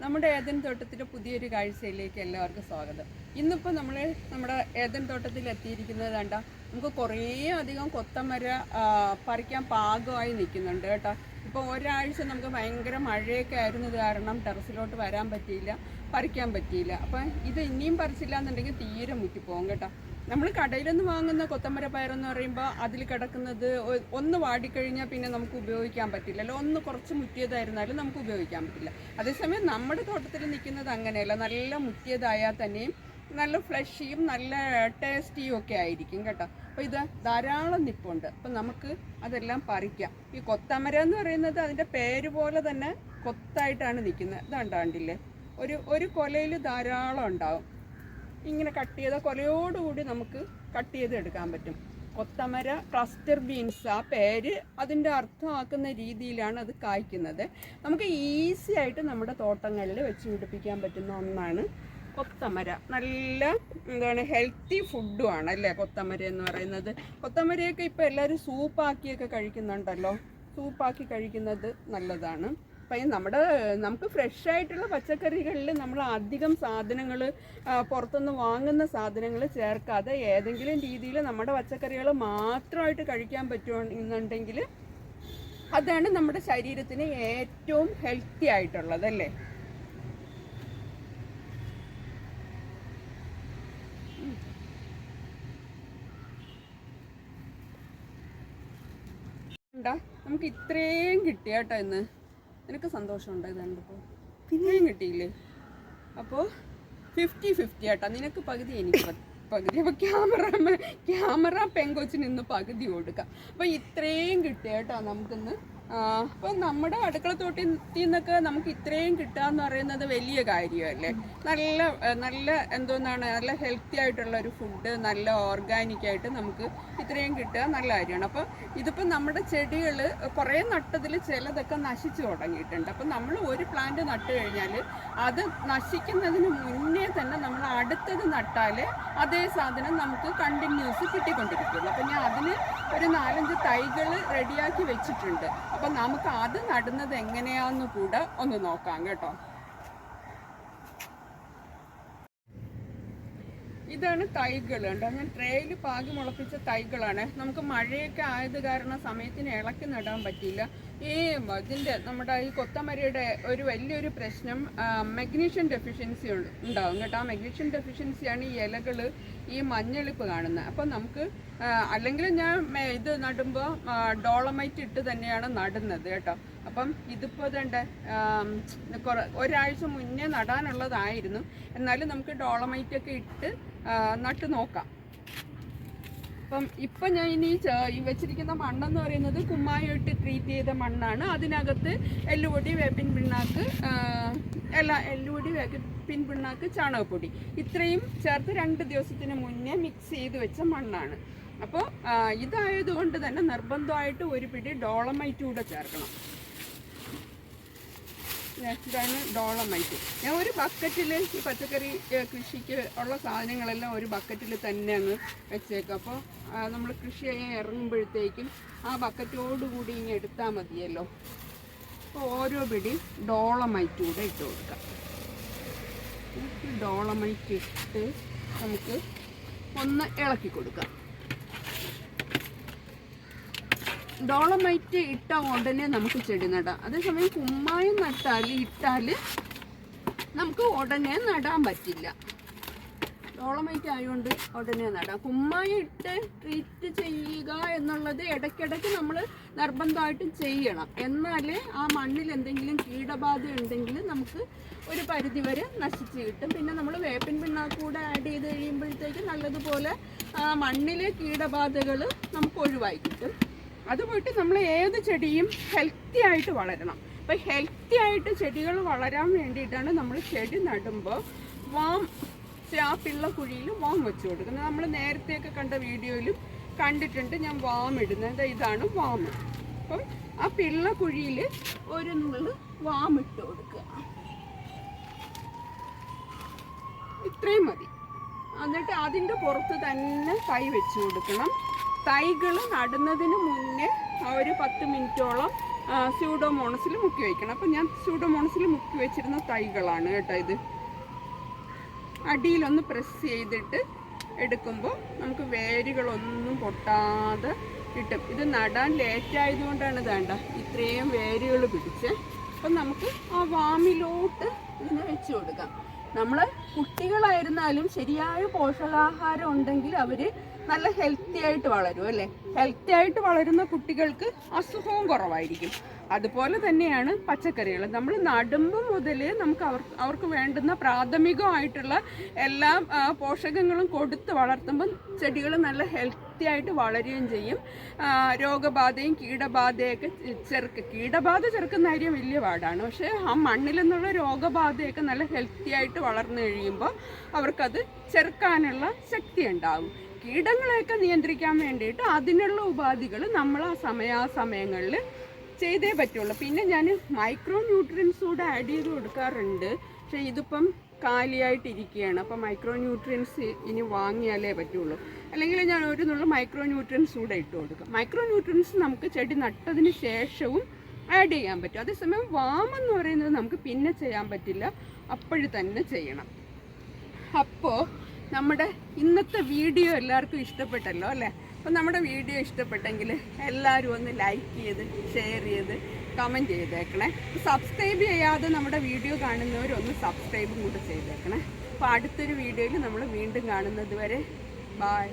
നമ്മുടെ ഏതൻ തോട്ടത്തിന്റെ പുതിയൊരു കാഴ്ചയിലേക്ക് എല്ലാവർക്കും സ്വാഗതം. ഇന്നിപ്പോൾ നമ്മൾ നമ്മുടെ ഏതൻ തോട്ടത്തിൽ എത്തിയിരിക്കുന്നത് കണ്ട നമുക്ക് കുറേ അധികം കൊത്തമര പറിക്കാൻ പാകമായി നിൽക്കുന്നുണ്ട് കേട്ടോ. ഇപ്പോൾ ഒരാഴ്ച നമുക്ക് ഭയങ്കര മഴയൊക്കെ ആയിരുന്നത് കാരണം ടെറസിലോട്ട് വരാൻ പറ്റിയില്ല പറിക്കാൻ പറ്റിയില്ല. അപ്പം ഇത് ഇനിയും പറിച്ചില്ല എന്നുണ്ടെങ്കിൽ തീരെ മുറ്റിപ്പോകും കേട്ടോ. നമ്മൾ കടയിൽ നിന്ന് വാങ്ങുന്ന കൊത്തമര പയറെന്ന് പറയുമ്പോൾ അതിൽ കിടക്കുന്നത് ഒന്ന് വാടിക്കഴിഞ്ഞാൽ പിന്നെ നമുക്ക് ഉപയോഗിക്കാൻ പറ്റില്ലല്ലോ ഒന്ന് കുറച്ച് മുറ്റിയതായിരുന്നാലും നമുക്ക് ഉപയോഗിക്കാൻ പറ്റില്ല. അതേസമയം നമ്മുടെ തോട്ടത്തിൽ നിൽക്കുന്നത് അങ്ങനെയല്ല. നല്ല മുറ്റിയതായാൽ തന്നെയും നല്ല ഫ്ലഷിയും നല്ല ടേസ്റ്റിയും ഒക്കെ ആയിരിക്കും കേട്ടോ. അപ്പോൾ ഇത് ധാരാളം നിപ്പുണ്ട്. അപ്പം നമുക്ക് അതെല്ലാം പറിക്കാം. ഈ കൊത്തമര എന്ന് പറയുന്നത് അതിന്റെ പേര് പോലെ തന്നെ കൊത്തായിട്ടാണ് നിൽക്കുന്നത്. ഇതാണ്ടാണ്ടില്ലേ ഒരു ഒരു കൊലയിൽ ധാരാളം ഉണ്ടാവും. ഇങ്ങനെ കട്ട് ചെയ്ത കൊലയോടുകൂടി നമുക്ക് കട്ട് ചെയ്ത് എടുക്കാൻ പറ്റും. കൊത്തമര ക്ലസ്റ്റർ ബീൻസ് ആ പേര് അതിന്റെ അർത്ഥമാക്കുന്ന രീതിയിലാണ് അത് കായ്ക്കുന്നത്. നമുക്ക് ഈസി ആയിട്ട് നമ്മുടെ തോട്ടങ്ങളിൽ വെച്ച് പിടിപ്പിക്കാൻ പറ്റുന്ന ഒന്നാണ് കൊത്തമര. നല്ല എന്താണ് ഹെൽത്തി ഫുഡുമാണ് അല്ലേ കൊത്തമര എന്ന് പറയുന്നത്. കൊത്തമരയൊക്കെ ഇപ്പോൾ എല്ലാവരും സൂപ്പാക്കിയൊക്കെ കഴിക്കുന്നുണ്ടല്ലോ. സൂപ്പാക്കി കഴിക്കുന്നത് നല്ലതാണ്. അപ്പം നമ്മുടെ നമുക്ക് ഫ്രഷ് ആയിട്ടുള്ള പച്ചക്കറികളിൽ നമ്മൾ അധികം സാധനങ്ങൾ പുറത്തുനിന്ന് വാങ്ങുന്ന സാധനങ്ങൾ ചേർക്കാതെ ഏതെങ്കിലും രീതിയിൽ നമ്മുടെ പച്ചക്കറികൾ മാത്രമായിട്ട് കഴിക്കാൻ പറ്റുന്നുണ്ടെങ്കിൽ അതാണ് നമ്മുടെ ശരീരത്തിന് ഏറ്റവും ഹെൽത്തി ആയിട്ടുള്ളത് അല്ലേ നമുക്ക് ഇത്രയും കിട്ടിയാട്ടോ ഇന്ന് നിനക്ക് സന്തോഷമുണ്ടോ ഇത് കണ്ടപ്പോൾ പിന്നെയും കിട്ടിയില്ലേ? അപ്പോൾ ഫിഫ്റ്റി ഫിഫ്റ്റി ആട്ടോ. നിനക്ക് പകുതി എനിക്ക് പകുതി. അപ്പോൾ ക്യാമറ ക്യാമറ പെങ്കൊച്ചിന് ഇന്ന് പകുതി കൊടുക്കാം. അപ്പോൾ ഇത്രയും കിട്ടി കേട്ടോ നമുക്കിന്ന് അപ്പോൾ നമ്മുടെ അടുക്കളത്തോട്ടിൽ നിന്നൊക്കെ നമുക്ക് ഇത്രയും കിട്ടുക എന്ന് പറയുന്നത് വലിയ കാര്യമല്ലേ? നല്ല നല്ല എന്തോന്നാണ് നല്ല ഹെൽത്തി ആയിട്ടുള്ള ഒരു ഫുഡ് നല്ല ഓർഗാനിക് ആയിട്ട് നമുക്ക് ഇത്രയും കിട്ടുക നല്ല കാര്യമാണ്. അപ്പോൾ ഇതിപ്പോൾ നമ്മുടെ ചെടികൾ കുറേ നട്ടതിൽ ചിലതൊക്കെ നശിച്ചു തുടങ്ങിയിട്ടുണ്ട്. അപ്പം നമ്മൾ ഒരു പ്ലാന്റ് നട്ട് കഴിഞ്ഞാൽ അത് നശിക്കുന്നതിന് മുന്നേ തന്നെ നമ്മൾ അടുത്തത് നട്ടാൽ അതേ സാധനം നമുക്ക് കണ്ടിന്യൂസ് കിട്ടിക്കൊണ്ടിരിക്കുള്ളൂ. അപ്പം ഞാൻ അതിന് ഒരു നാലഞ്ച് തൈകൾ റെഡിയാക്കി വെച്ചിട്ടുണ്ട്. അപ്പം നമുക്ക് അത് നടുന്നത് എങ്ങനെയാന്ന് കൂടെ ഒന്ന് നോക്കാം കേട്ടോ. ഇതാണ് തൈകൾ ഉണ്ട് ഞാൻ ട്രേയിൽ പാകി മുളപ്പിച്ച തൈകളാണ്. നമുക്ക് മഴയൊക്കെ ആയത് കാരണം സമയത്തിന് ഇളക്കി നടാൻ പറ്റിയില്ല. ഈ ഇതിന്റെ നമ്മുടെ ഈ കൊത്തമരയുടെ ഒരു വലിയൊരു പ്രശ്നം മെഗ്നീഷ്യം ഡെഫിഷ്യൻസി ഉണ്ടാവും കേട്ടോ. ആ മെഗ്നീഷ്യം ഡെഫിഷ്യൻസിയാണ് ഈ ഇലകൾ ഈ മഞ്ഞളിപ്പ് കാണുന്നത്. അപ്പം നമുക്ക് അല്ലെങ്കിൽ ഞാൻ ഇത് നടുമ്പോൾ ഡോളമൈറ്റ് ഇട്ട് തന്നെയാണ് നടുന്നത് കേട്ടോ. അപ്പം ഇതിപ്പോൾ ഇതണ്ട് ഒരാഴ്ച മുന്നേ നടാനുള്ളതായിരുന്നു. എന്നാലും നമുക്ക് ഡോളമൈറ്റ് ഒക്കെ ഇട്ട് നട്ട് നോക്കാം. അപ്പം ഇപ്പം ഞാൻ ഇനി വെച്ചിരിക്കുന്ന മണ്ണെന്ന് പറയുന്നത് കുമ്മായിട്ട് ട്രീറ്റ് ചെയ്ത മണ്ണാണ്. അതിനകത്ത് എല്ലുപൊടി വേപ്പിൻ പിണ്ണാക്ക് എല്ലാ എല്ലുപൊടി വേപ്പിൻ പിണ്ണാക്ക് ചാണകപ്പൊടി. ഇത്രയും ചേർത്ത് രണ്ട് ദിവസത്തിന് മുന്നേ മിക്സ് ചെയ്ത് വെച്ച മണ്ണാണ്. അപ്പോൾ ഇതായതുകൊണ്ട് തന്നെ നിർബന്ധമായിട്ട് ഒരു പിടി ഡോളമൈറ്റ് കൂടെ ചേർക്കണം. ഇതാണ് ഡോളമൈറ്റ് ഞാൻ ഒരു ബക്കറ്റിൽ ഈ പച്ചക്കറി കൃഷിക്ക് ഉള്ള സാധനങ്ങളെല്ലാം ഒരു ബക്കറ്റിൽ തന്നെ അങ്ങ് വെച്ചേക്കും. അപ്പോൾ നമ്മൾ കൃഷി ചെയ്യാൻ ഇറങ്ങുമ്പോഴത്തേക്കും ആ ബക്കറ്റോടുകൂടി ഇങ്ങനെ എടുത്താൽ മതിയല്ലോ. അപ്പോൾ ഓരോ പിടി ഡോളമൈറ്റ് കൂടെ ഇട്ട് കൊടുക്കാം. ഡോളമൈറ്റ് ഇട്ട് നമുക്ക് ഒന്ന് ഇളക്കി കൊടുക്കാം. ഡോളമൈറ്റ് ഇട്ട ഉടനെ നമുക്ക് ചെടി നടാം. അതേസമയം കുമ്മായം നട്ടാൽ ഇട്ടാൽ നമുക്ക് ഉടനെ നടാൻ പറ്റില്ല. ഡോളമൈറ്റ് ആയതുകൊണ്ട് ഉടനെ നടാം. കുമ്മായം ഇട്ട് ട്രീറ്റ് ചെയ്യുക എന്നുള്ളത് ഇടയ്ക്കിടയ്ക്ക് നമ്മൾ നിർബന്ധമായിട്ട് ചെയ്യണം. എന്നാൽ ആ മണ്ണിൽ എന്തെങ്കിലും കീടബാധ ഉണ്ടെങ്കിൽ നമുക്ക് ഒരു പരിധി വരെ നശിച്ച് കിട്ടും. പിന്നെ നമ്മൾ വേപ്പിൻ പിണ്ണാക്ക് കൂടെ ആഡ് ചെയ്ത് കഴിയുമ്പോഴത്തേക്ക് നല്ലതുപോലെ മണ്ണിലെ കീടബാധകൾ നമുക്ക് ഒഴിവായി കിട്ടും. അത് പോയിട്ട് നമ്മൾ ഏത് ചെടിയും ഹെൽത്തി ആയിട്ട് വളരണം. അപ്പോൾ ഹെൽത്തി ആയിട്ട് ചെടികൾ വളരാൻ വേണ്ടിയിട്ടാണ് നമ്മൾ ചെടി നടുമ്പോൾ വാം ആ പിള്ള കുഴിയിൽ വാം വെച്ച് കൊടുക്കുന്നത്. നമ്മൾ നേരത്തെയൊക്കെ കണ്ട വീഡിയോയിലും കണ്ടിട്ടുണ്ട് ഞാൻ വാം ഇടുന്നത്. ഇതാണ് വാം അപ്പം ആ പിള്ള കുഴിയിൽ ഒരു നുള്ളു വാം ഇട്ട് കൊടുക്കുക. ഇത്രയും മതി. എന്നിട്ട് അതിന്റെ പുറത്ത് തന്നെ കൈ വെച്ച് കൊടുക്കണം. തൈകൾ നടുന്നതിന് മുന്നേ ഒരു പത്ത് മിനിറ്റോളം സ്യൂഡോമോണസിൽ മുക്കി വയ്ക്കണം അപ്പം ഞാൻ സ്യൂഡോമോണസിൽ മുക്കി വെച്ചിരുന്ന തൈകളാണ് കേട്ടോ ഇത്. അടിയിലൊന്ന് പ്രസ് ചെയ്തിട്ട് എടുക്കുമ്പോൾ നമുക്ക് വേരുകളൊന്നും പൊട്ടാതെ കിട്ടും. ഇത് നടാൻ ലേറ്റ് ആയതുകൊണ്ടാണ് വേണ്ട ഇത്രയും വേരുകൾ പിടിച്ച്. അപ്പം നമുക്ക് ആ വാമിലോട്ട് ഇതിനെ വെച്ച് കൊടുക്കാം. നമ്മൾ കുട്ടികളായിരുന്നാലും ശരിയായ പോഷകാഹാരം ഉണ്ടെങ്കിൽ അവർ നല്ല ഹെൽത്തി ആയിട്ട് വളരും അല്ലേ? ഹെൽത്തി ആയിട്ട് വളരുന്ന കുട്ടികൾക്ക് അസുഖവും കുറവായിരിക്കും. അതുപോലെ തന്നെയാണ് പച്ചക്കറികൾ. നമ്മൾ നടുമ്പ് മുതൽ നമുക്ക് അവർ അവർക്ക് വേണ്ടുന്ന പ്രാഥമികമായിട്ടുള്ള എല്ലാ പോഷകങ്ങളും കൊടുത്ത് വളർത്തുമ്പം ചെടികൾ നല്ല ഹെൽത്തി ആയിട്ട് വളരുകയും ചെയ്യും. രോഗബാധയും കീടബാധയൊക്കെ ചെറുക്ക് കീടബാധ ചെറുക്കുന്ന കാര്യം വലിയ പാടാണ്. പക്ഷേ ആ മണ്ണിൽ നിന്നുള്ള രോഗബാധയൊക്കെ നല്ല ഹെൽത്തി ആയിട്ട് വളർന്നു കഴിയുമ്പോൾ അവർക്കത് ചെറുക്കാനുള്ള ശക്തി ഉണ്ടാവും കീടങ്ങളെയൊക്കെ നിയന്ത്രിക്കാൻ വേണ്ടിയിട്ട് അതിനുള്ള ഉപാധികൾ നമ്മൾ ആ സമയാസമയങ്ങളിൽ ചെയ്തേ പറ്റുള്ളൂ. പിന്നെ ഞാൻ മൈക്രോ ന്യൂട്രിയൻസ് കൂടെ ആഡ് ചെയ്ത് കൊടുക്കാറുണ്ട്. പക്ഷേ ഇതിപ്പം കാലിയായിട്ടിരിക്കുകയാണ്. അപ്പം മൈക്രോ ന്യൂട്രിയൻസ് ഇനി വാങ്ങിയാലേ പറ്റുള്ളൂ. അല്ലെങ്കിൽ ഞാൻ ഒരു നുള്ള മൈക്രോ ന്യൂട്രിയൻസ് കൂടെ ഇട്ട് കൊടുക്കും. മൈക്രോ ന്യൂട്രിയൻസ് നമുക്ക് ചെടി നട്ടതിന് ശേഷവും ആഡ് ചെയ്യാൻ പറ്റും. അതേസമയം വാമെന്ന് പറയുന്നത് നമുക്ക് പിന്നെ ചെയ്യാൻ പറ്റില്ല. അപ്പോഴ് തന്നെ ചെയ്യണം. അപ്പോൾ നമ്മുടെ ഇന്നത്തെ വീഡിയോ എല്ലാവർക്കും ഇഷ്ടപ്പെട്ടല്ലോ അല്ലേ? അപ്പം നമ്മുടെ വീഡിയോ ഇഷ്ടപ്പെട്ടെങ്കിൽ എല്ലാവരും ഒന്ന് ലൈക്ക് ചെയ്ത് ഷെയർ ചെയ്ത് കമന്റ് ചെയ്തേക്കണേ. സബ്സ്ക്രൈബ് ചെയ്യാതെ നമ്മുടെ വീഡിയോ കാണുന്നവരൊന്ന് സബ്സ്ക്രൈബും കൂടെ ചെയ്തേക്കണേ. അപ്പോൾ അടുത്തൊരു വീഡിയോയിൽ നമ്മൾ വീണ്ടും കാണുന്നത് വരെ. ബായ്